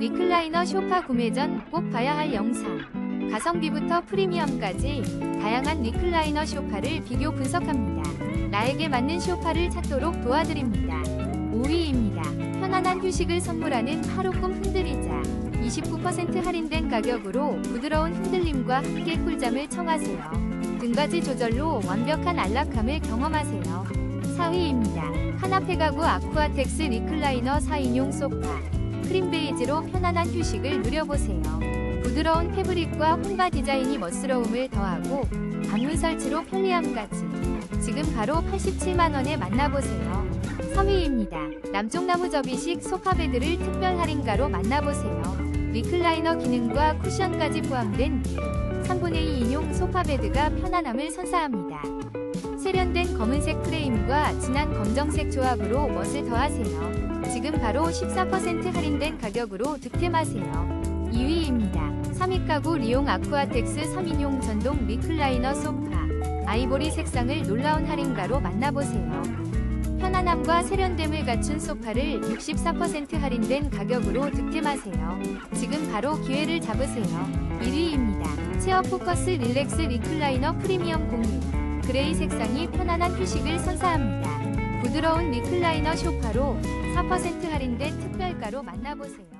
리클라이너 쇼파 구매 전 꼭 봐야 할 영상. 가성비부터 프리미엄까지 다양한 리클라이너 쇼파를 비교 분석합니다. 나에게 맞는 쇼파를 찾도록 도와드립니다. 5위입니다. 편안한 휴식을 선물하는 하루 꿈 흔들리자. 29% 할인된 가격으로 부드러운 흔들림과 함께 꿀잠을 청하세요. 등받이 조절로 완벽한 안락함을 경험하세요. 4위입니다. 카나페 가구 아쿠아텍스 리클라이너 4인용 소파. 크림 베이지로 편안한 휴식을 누려보세요. 부드러운 패브릭과 혼바 디자인이 멋스러움을 더하고 방문 설치로 편리함까지. 지금 바로 87만원에 만나보세요. 3위입니다. 남쪽 나무 접이식 소파 베드를 특별 할인가로 만나보세요. 리클라이너 기능과 쿠션까지 포함된 3분의 2 인용 소파 베드가 편안함을 선사합니다. 세련된 검은색 프레임과 진한 검정색 조합으로 멋을 더하세요. 지금 바로 14% 할인된 가격으로 득템하세요. 2위입니다. 3위 가구 리용 아쿠아텍스 3인용 전동 리클라이너 소파. 아이보리 색상을 놀라운 할인가로 만나보세요. 편안함과 세련됨을 갖춘 소파를 64% 할인된 가격으로 득템하세요. 지금 바로 기회를 잡으세요. 1위입니다. 체어 포커스 릴렉스 리클라이너 프리미엄 공유. 그레이 색상이 편안한 휴식을 선사합니다. 부드러운 리클라이너 쇼파로 4% 할인된 특별가로 만나보세요.